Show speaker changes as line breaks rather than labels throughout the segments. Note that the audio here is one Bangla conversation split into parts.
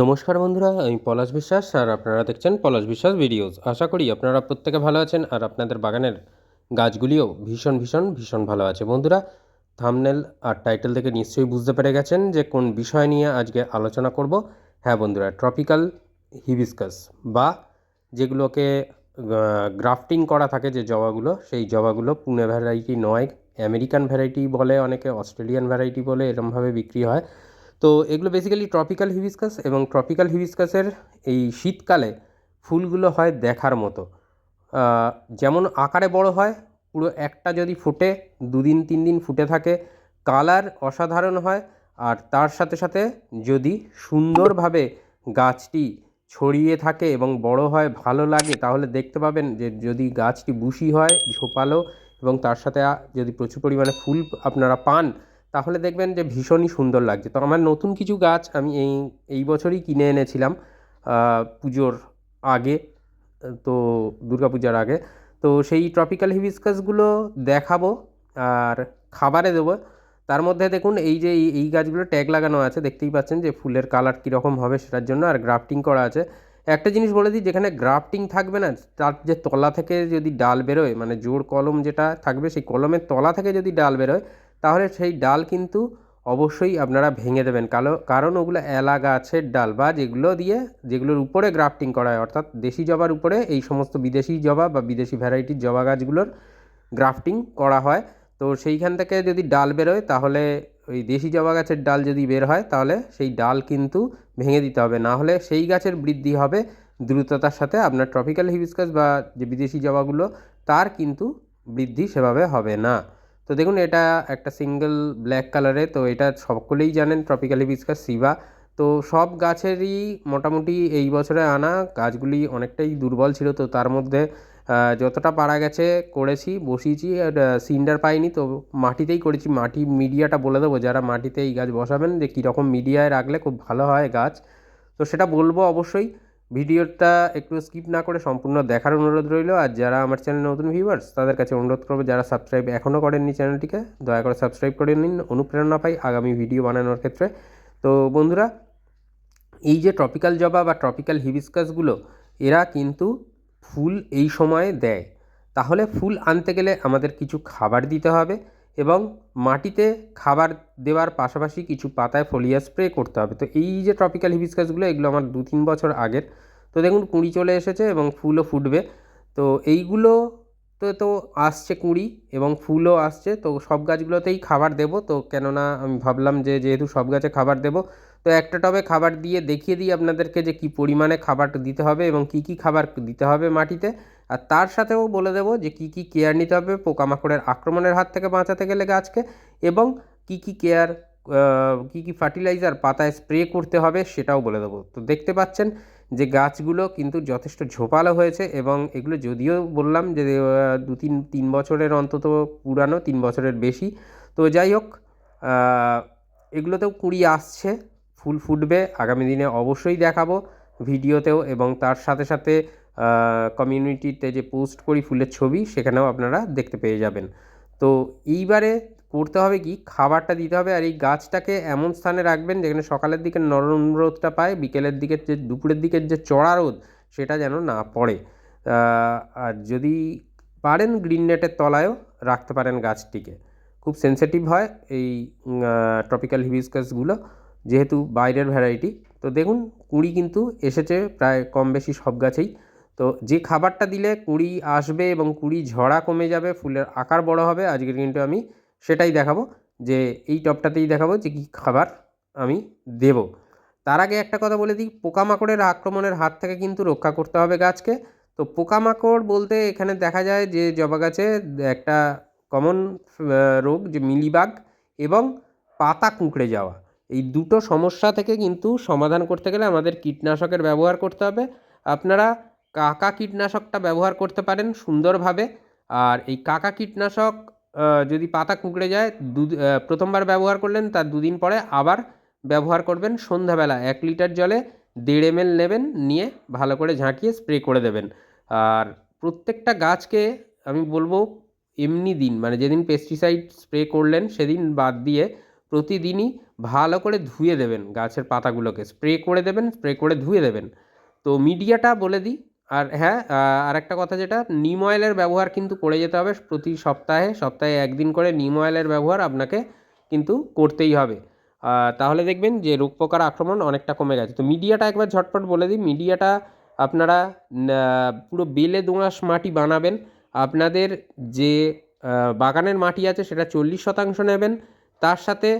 নমস্কার বন্ধুরা, আমি পলাশ বিশ্বাস আর আপনারা দেখছেন পলাশ বিশ্বাস ভিডিওস। আশা করি আপনারা প্রত্যেকে ভালো আছেন আর আপনাদের বাগানের গাছগুলিও ভীষণ ভীষণ ভীষণ ভালো আছে। বন্ধুরা থামনেল আর টাইটেল থেকে নিশ্চয়ই বুঝতে পেরে গেছেন যে কোন বিষয় নিয়ে আজকে আলোচনা করব। হ্যাঁ বন্ধুরা ট্রপিক্যাল হিবিস্কাস বা যেগুলোকে গ্রাফটিং করা থাকে যে জবাগুলো, সেই জবাগুলো পুনে ভ্যারাইটি নয় আমেরিকান ভ্যারাইটি বলে, অনেকে অস্ট্রেলিয়ান ভ্যারাইটি বলে, এরমভাবে বিক্রি হয়। তো এগুলো বেসিক্যালি ট্রপিক্যাল হিবিস্কাস এবং ট্রপিক্যাল হিবিস্কাসের এই শীতকালে ফুলগুলো হয় দেখার মতো। যেমন আকারে বড় হয়, পুরো একটা যদি ফুটে, দুদিন তিন দিন ফুটে থাকে, কালার অসাধারণ হয়, আর তার সাথে সাথে যদি সুন্দরভাবে গাছটি ছড়িয়ে থাকে এবং বড় হয়, ভালো লাগে, তাহলে দেখতে পাবেন যে যদি গাছটি বুশি হয়, ঝোপালো এবং তার সাথে যদি প্রচুর পরিমাণে ফুল আপনারা পান তাহলে দেখবেন যে ভীষণই সুন্দর লাগছে। তো আমার নতুন কিছু গাছ আমি এই এই বছরই কিনে এনেছিলাম পুজোর আগে, তো দুর্গাপূজার আগে। তো সেই ট্রপিক্যাল হিবিস্কাসগুলো দেখাবো আর খাবারে দেবো। তার মধ্যে দেখুন এই যে এই- গাছগুলো ট্যাগ লাগানো আছে, দেখতেই পাচ্ছেন যে ফুলের কালার কীরকম হবে সেটার জন্য আর গ্রাফটিং করা আছে। একটা জিনিস বলে দিই, যেখানে গ্রাফটিং থাকবে না, তার যে তলা থেকে যদি ডাল বেরোয় মানে জোর কলম যেটা থাকবে, সেই কলমের তলা থেকে যদি ডাল বেরোয় তাহলে সেই ডাল কিন্তু অবশ্যই আপনারা ভেঙে দেবেন। কালো, কারণ ওগুলো এলা গাছের ডাল বা যেগুলো দিয়ে, যেগুলোর উপরে গ্রাফটিং করা হয়, অর্থাৎ দেশি জবার উপরে এই সমস্ত বিদেশি জবা বা বিদেশি ভ্যারাইটির জবা গাছগুলোর গ্রাফটিং করা হয়। তো সেইখান থেকে যদি ডাল বেরোয়, তাহলে ওই দেশি জবা গাছের ডাল যদি বের হয়, তাহলে সেই ডাল কিন্তু ভেঙে দিতে হবে। না হলে সেই গাছের বৃদ্ধি হবে দ্রুততার সাথে। আপনার ট্রপিক্যাল হিবিস্কাস বা যে বিদেশি জবাগুলো, তার কিন্তু বৃদ্ধি সেভাবে হবে না। তো দেখুন, এটা একটা সিঙ্গেল ব্ল্যাক কালারে তো এটা সকলেই জানেন ট্রপিক্যাল হিবিস্কাস সিভা তো সব গাছেরই মোটামুটি এই বছরে আনা, গাছগুলি অনেকটাই দুর্বল ছিল, তো তার মধ্যে যতটা পারা গেছে করেছি, বসিয়েছি, আর সিন্ডার পাইনি, তো মাটিতেই করেছি। মাটি মিডিয়াটা বলে দেবো, যারা মাটিতে এই গাছ বসাবেন, যে কীরকম মিডিয়ায় রাখলে খুব ভালো হয় গাছ। তো সেটা বলব অবশ্যই। ভিডিওটা একটু স্কিপ না করে সম্পূর্ণ দেখার অনুরোধ রইল। আর যারা আমার চ্যানেল নতুন ভিউয়ার্স তাদের কাছে অনুরোধ করব, যারা সাবস্ক্রাইব এখনও করেননি চ্যানেলটিকে দয়া করে সাবস্ক্রাইব করে নিন। অনুপ্রেরণা পাই আগামী ভিডিও বানানোর ক্ষেত্রে। তো বন্ধুরা, এই যে ট্রপিক্যাল জবা বা ট্রপিক্যাল হিবিস্কাসগুলো এরা কিন্তু ফুল এই সময়ে দেয়। তাহলে ফুল আনতে গেলে আমাদের কিছু খাবার দিতে হবে। এবং মাটিতে খাবার দেওয়ার পাশাপাশি কিছু পাতায় ফলিয়া স্প্রে করতে হবে। তো এই যে ট্রপিক্যাল হিবিস্কাসগুলো এগুলো আমার দু তিন বছর আগের। তো দেখুন, কুঁড়ি চলে এসেছে এবং ফুলও ফুটবে। তো এইগুলো তো তো আসছে কুঁড়ি এবং ফুলও আসছে। তো সব গাছগুলোতেই খাবার দেবো। তো কেননা আমি ভাবলাম যে, যেহেতু সব গাছে খাবার দেবো, তো একটা টবে খাবার দিয়ে দেখিয়ে দিই আপনাদেরকে যে কী পরিমাণে খাবার দিতে হবে এবং কী কী খাবার দিতে হবে মাটিতে। আর তার সাথেও বলে দেবো যে কী কী কেয়ার নিতে হবে পোকামাকড়ের আক্রমণের হাত থেকে বাঁচাতে গেলে গাছকে এবং কী কী কেয়ার কী কী ফার্টিলাইজার পাতায় স্প্রে করতে হবে সেটাও বলে দেবো। তো দেখতে পাচ্ছেন যে গাছগুলো কিন্তু যথেষ্ট ঝোপালো হয়েছে এবং এগুলো যদিও বললাম যে দু তিন তিন বছরের অন্তত পুরানো, তিন বছরের বেশি। তো যাই হোক এগুলোতেও কুড়ি আসছে, ফুল ফুটবে, আগামী দিনে অবশ্যই দেখাবো ভিডিওতেও এবং তার সাথে সাথে কমিউনিটিতে যে পোস্ট করি ফুলের ছবি, সেখানেও আপনারা দেখতে পেয়ে যাবেন। তো এইবারে করতে হবে কি? খাবারটা দিতে হবে আর এই গাছটাকে এমন স্থানে রাখবেন যেখানে সকালের দিকে নরম রোদটা পায়, বিকেলের দিকে যে, দুপুরের দিকের যে চড়া রোদ, সেটা যেন না পড়ে। আর যদি পারেন গ্রিন নেটের তলায়ও রাখতে পারেন গাছটিকে। খুব সেনসিটিভ হয় এই ট্রপিক্যাল হিবিস্কাসগুলো যেহেতু বাইরের ভ্যারাইটি তো দেখুন, কুঁড়ি কিন্তু এসেছে, প্রায় কম বেশি সব গাছেই। তো যে খাবারটা দিলে কুঁড়ি আসবে এবং কুড়ি ঝরা কমে যাবে, ফুলের আকার বড় হবে আজকে কিন্তু আমি সেটাই দেখাবো। যে এই টপটাতেই দেখাবো যে কী খাবার আমি দেব। তার আগে একটা কথা বলে দিই, পোকামাকড়ের আক্রমণের হাত থেকে কিন্তু রক্ষা করতে হবে গাছকে। তো পোকামাকড় বলতে এখানে দেখা যায় যে জবা গাছে একটা কমন রোগ যে মিলিবাগ এবং পাতা কুঁকড়ে যাওয়া। এই দুটো সমস্যা থেকে কিন্তু সমাধান করতে গেলে আমাদের কীটনাশকের ব্যবহার করতে হবে। আপনারা কাকা কীটনাশকটা ব্যবহার করতে পারেন সুন্দরভাবে। আর এই কাকা কীটনাশক যদি পাতা কুঁকড়ে যায় দু প্রথমবার ব্যবহার করলেন, তার দুদিন পরে আবার ব্যবহার করবেন সন্ধ্যাবেলা। এক লিটার জলে দেড় এম নেবেন, নিয়ে ভালো করে ঝাঁকিয়ে স্প্রে করে দেবেন। আর প্রত্যেকটা গাছকে আমি বলব, এমনি দিন মানে যেদিন পেস্টিসাইড স্প্রে করলেন, সেদিন বাদ দিয়ে প্রতিদিনই ভালো করে ধুয়ে দেবেন গাছের পাতাগুলোকে। স্প্রে করে দেবেন, স্প্রে করে ধুয়ে দেবেন। তো মিডিয়াটা বলে দিই আর হ্যাঁ আর একটা কথা যেটা, নিম অয়েলের ব্যবহার কিন্তু করে যেতে হবে প্রতি সপ্তাহে সপ্তাহে একদিন করে নিম অয়েলের ব্যবহার আপনাকে কিন্তু করতেই হবে। তাহলে দেখবেন যে রোগ পোকার আক্রমণ অনেকটা কমে গেছে। তো মিডিয়াটা একবার ঝটপট বলে দিই, মিডিয়াটা আপনারা পুরো বেলে দোঁয়াশ মাটি বানাবেন। আপনাদের যে বাগানের মাটি আছে সেটা চল্লিশ শতাংশ নেবেন, তার সাথে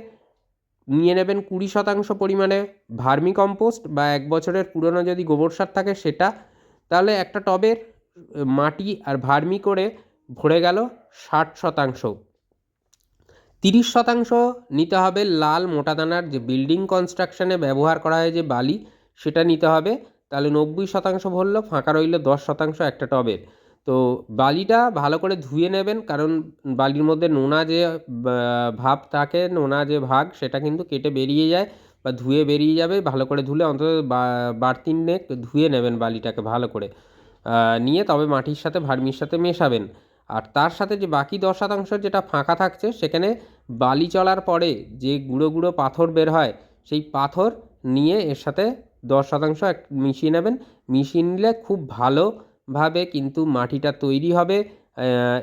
নিয়ে নেবেন কুড়ি শতাংশ পরিমাণে ভার্মি কম্পোস্ট বা এক বছরের পুরনো যদি গোবর সার থাকে সেটা তাহলে একটা টবের মাটি আর ভার্মি করে ভরে গেল ষাট শতাংশ। তিরিশ শতাংশ নিতে হবে লাল মোটা দানার যে বিল্ডিং কনস্ট্রাকশনে ব্যবহার করা হয় যে বালি, সেটা নিতে হবে। তাহলে নব্বই শতাংশ ভরলো, ফাঁকা রইল দশ শতাংশ একটা টবের। তো বালিটা ভালো করে ধুয়ে নেবেন, কারণ বালির মধ্যে নোনা যে ভাব থাকে, নোনা যে ভাগ, সেটা কিন্তু কেটে বেরিয়ে যায়। বা ধুয়ে বেরিয়ে যাবে, ভালো করে ধুলে অন্তত বা- বার তিনেক ধুয়ে নেবেন বালিটাকে ভালো করে। নিয়ে তবে মাটির সাথে, ভার্মির সাথে মেশাবেন। আর তার সাথে যে বাকি দশ শতাংশ যেটা ফাঁকা থাকছে, সেখানে বালি চলার পরে যে গুঁড়ো গুঁড়ো পাথর বের হয়, সেই পাথর নিয়ে এর সাথে দশ শতাংশ এক, মিশিয়ে নেবেন। মিশিয়ে নিলে খুব ভালোভাবে কিন্তু মাটিটা তৈরি হবে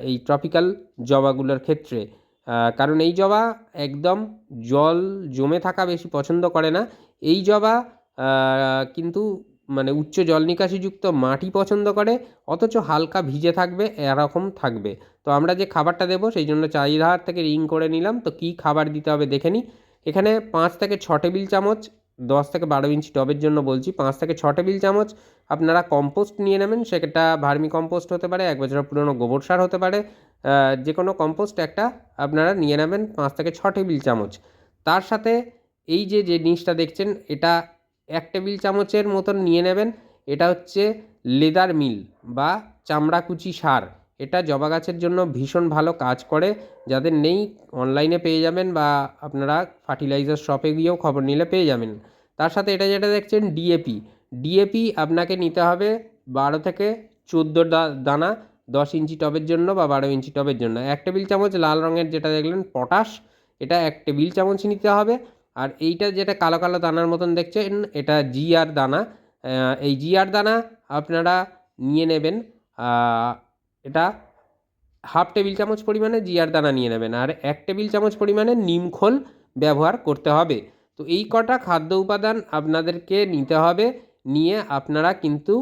এই ট্রপিক্যাল জবাগুলোর ক্ষেত্রে। কারণ এই জবা একদম জল জমে থাকা বেশি পছন্দ করে না। এই জবা কিন্তু মানে উচ্চ জল নিকাশিযুক্ত মাটি পছন্দ করে, অথচ হালকা ভিজে থাকবে, এরকম থাকবে। তো আমরা যে খাবারটা দেবো, সেই জন্য চাহিদার থেকে রিং করে নিলাম। তো কী খাবার দিতে হবে দেখে নিই। এখানে পাঁচ থেকে ছ টেবিল চামচ, দশ থেকে বারো ইঞ্চি টবের জন্য বলছি, পাঁচ থেকে ছ টেবিল চামচ আপনারা কম্পোস্ট নিয়ে নেবেন। সেটা ভার্মি কম্পোস্ট হতে পারে, এক বছরের পুরনো গোবর সার হতে পারে যে কোনো কম্পোস্ট একটা আপনারা নিয়ে নেবেন পাঁচ থেকে ছ টেবিল চামচ। তার সাথে এই যে যে জিনিসটা দেখছেন, এটা এক টেবিল চামচের মতন নিয়ে নেবেন। এটা হচ্ছে লেদার মিল বা চামড়াকুচি সার। এটা জবা গাছের জন্য ভীষণ ভালো কাজ করে। যাদের নেই অনলাইনে পেয়ে যাবেন বা আপনারা ফার্টিলাইজার শপে গিয়েও খবর নিলে পেয়ে যাবেন। তার সাথে এটা যেটা দেখছেন ডিএপি ডিএপি আপনাকে নিতে হবে বারো থেকে চোদ্দ দানা। দশ ইঞ্চি টবের জন্য বা বারো ইঞ্চি টবের জন্য। এক টেবিল চামচ লাল রঙের যেটা দেখলেন, পটাশ, এটা এক টেবিল চামচ নিতে হবে। আর এইটা যেটা কালো কালো দানার মতন দেখছেন, এটা জিআর দানা। এই জিআর দানা আপনারা নিয়ে নেবেন এটা হাফ টেবিল চামচ পরিমাণে জিআর দানা নিয়ে নেবেন। আর এক টেবিল চামচ পরিমাণে নিমখোল ব্যবহার করতে হবে। তো এই কটা খাদ্য উপাদান আপনাদেরকে নিতে হবে। নিয়ে আপনারা কিন্তু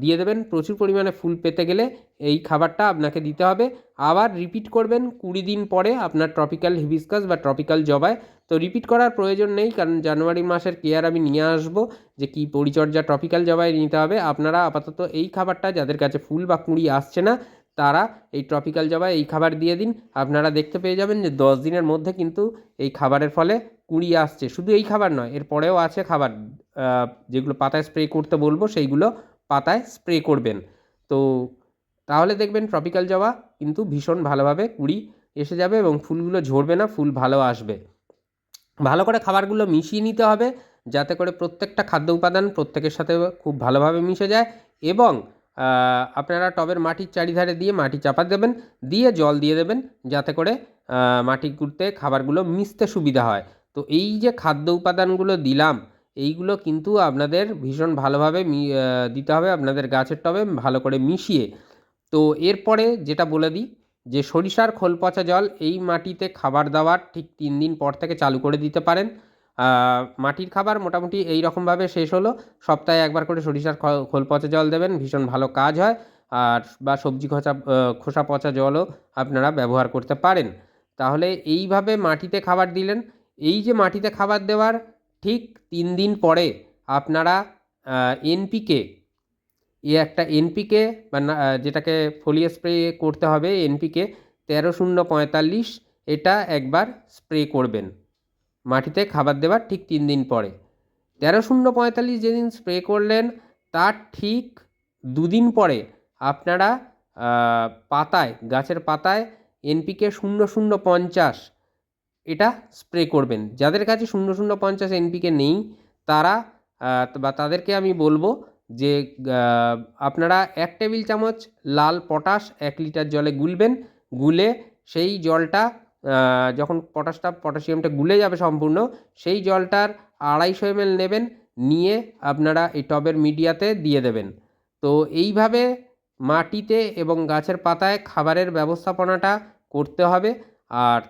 দিয়ে দেবেন প্রচুর পরিমাণে ফুল পেতে গেলে এই খাবারটা আপনাকে দিতে হবে। আবার রিপিট করবেন কুড়ি দিন পরে আপনার ট্রপিক্যাল হিবিস্কাস বা ট্রপিক্যাল জবায় তো রিপিট করার প্রয়োজন নেই, কারণ জানুয়ারি মাসের কেয়ার আমি নিয়ে আসব যে কী পরিচর্যা ট্রপিক্যাল জবায় নিতে হবে। আপনারা আপাতত এই খাবারটা, যাদের কাছে ফুল বা কুঁড়ি আসছে না, তারা এই ট্রপিক্যাল জবায় এই খাবার দিয়ে দিন। আপনারা দেখতে পেয়ে যাবেন যে দশ দিনের মধ্যে কিন্তু এই খাবারের ফলে কুঁড়ি আসছে। শুধু এই খাবার নয়, এর পরেও আছে খাবার যেগুলো পাতায় স্প্রে করতে বলব, সেইগুলো পাতায় স্প্রে করবেন। তো তাহলে দেখবেন ট্রপিক্যাল জবা কিন্তু ভীষণ ভালোভাবে কুড়ি এসে যাবে এবং ফুলগুলো ঝরবে না, ফুল ভালো আসবে। ভালো করে খাবারগুলো মিশিয়ে নিতে হবে, যাতে করে প্রত্যেকটা খাদ্য উপাদান প্রত্যেকের সাথে খুব ভালোভাবে মিশে যায় এবং আপনারা টবের মাটির চারিধারে দিয়ে মাটি চাপা দেবেন, দিয়ে জল দিয়ে দেবেন, যাতে করে মাটি গুড়তে খাবারগুলো মিশতে সুবিধা হয়। তো এই যে খাদ্য উপাদানগুলো দিলাম, এইগুলো কিন্তু আপনাদের ভীষণ ভালোভাবে দিতে হবে আপনাদের গাছের টবে ভালো করে মিশিয়ে। তো এরপরে যেটা বলে দিই, যে সরিষার খোল পচা জল এই মাটিতে খাবার দাবার ঠিক তিন দিন পর থেকে চালু করে দিতে পারেন। মাটির খাবার মোটামুটি এই রকমভাবে শেষ হলো, সপ্তাহে একবার করে সরিষার খোল পচা জল দেবেন, ভীষণ ভালো কাজ হয়। আর, বা সবজি খোঁচা খোসা পচা জলও আপনারা ব্যবহার করতে পারেন। তাহলে এইভাবে মাটিতে খাবার দিলেন এই যে মাটিতে খাবার দেওয়ার ঠিক তিন দিন পরে আপনারা এনপিকে এ একটা এনপিকে বা যেটাকে ফোলিও স্প্রে করতে হবে এনপিকে তেরো শূন্য পঁয়তাল্লিশ, এটা একবার স্প্রে করবেন। মাটিতে খাবার দেওয়ার ঠিক তিন দিন পরে। তেরো শূন্য পঁয়তাল্লিশ যেদিন স্প্রে করলেন, তার ঠিক দুদিন পরে আপনারা পাতায়, গাছের পাতায় এনপিকে শূন্য শূন্য পঞ্চাশ এটা স্প্রে করবেন। যাদের কাছে শূন্য শূন্য পঞ্চাশ এনপিকে নেই, তারা বা তাদেরকে আমি বলব যে আপনারা এক টেবিল চামচ লাল পটাশ এক লিটার জলে গুলবেন। গুলে সেই জলটা যখন পটাশটা, পটাশিয়ামটা গুলে যাবে সম্পূর্ণ, সেই জলটার আড়াইশো এমএল নেবেন, নিয়ে আপনারা এই টবের মিডিয়াতে দিয়ে দেবেন। তো এইভাবে মাটিতে এবং গাছের পাতায় খাবারের ব্যবস্থাপনাটা করতে হবে। আর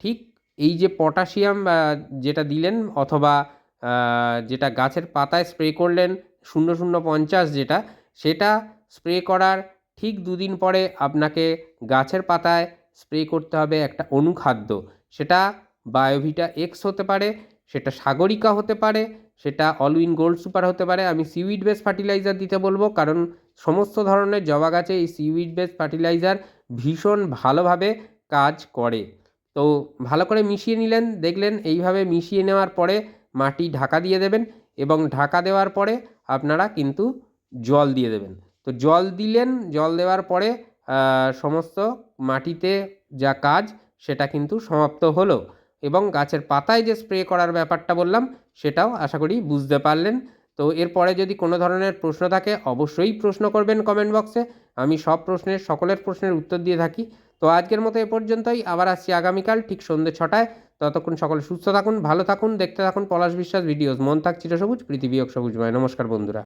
ঠিক এই যে পটাশিয়াম যেটা দিলেন অথবা যেটা গাছের পাতায় স্প্রে করলেন শূন্য শূন্য পঞ্চাশ যেটা, সেটা স্প্রে করার ঠিক দুদিন পরে আপনাকে গাছের পাতায় স্প্রে করতে হবে একটা অনুখাদ্য। সেটা বায়োভিটা এক্স হতে পারে, সেটা সাগরিকা হতে পারে, সেটা অলউইন গোল্ড সুপার হতে পারে। আমি সিউইড বেস ফার্টিলাইজার দিতে বলব কারণ সমস্ত ধরনের জবা গাছে এই সিউইড বেস ফার্টিলাইজার ভীষণ ভালোভাবে কাজ করে। তো ভালো করে মিশিয়ে নিলেন, দেখলেন এইভাবে মিশিয়ে নেওয়ার পরে মাটি ঢাকা দিয়ে দেবেন এবং ঢাকা দেওয়ার পরে আপনারা কিন্তু জল দিয়ে দেবেন। তো জল দিলেন, জল দেওয়ার পরে সমস্ত মাটিতে যা কাজ সেটা কিন্তু সমাপ্ত হলো এবং গাছের পাতায় যে স্প্রে করার ব্যাপারটা বললাম সেটাও আশা করি বুঝতে পারলেন। তো এরপরে যদি কোনো ধরনের প্রশ্ন থাকে অবশ্যই প্রশ্ন করবেন কমেন্ট বক্সে। আমি সব প্রশ্নের, সকলের প্রশ্নের উত্তর দিয়ে থাকি। তো আজকের মতো এ পর্যন্তই। আবার আসছি আগামীকাল ঠিক সন্ধ্যে ছটায়। ততক্ষণ সকলে সুস্থ থাকুন, ভালো থাকুন, দেখতে থাকুন পলাশ বিশ্বাস ভিডিওস। মন থাক চিরসবুজ, পৃথিবী সবুজ সবুজময় নমস্কার বন্ধুরা।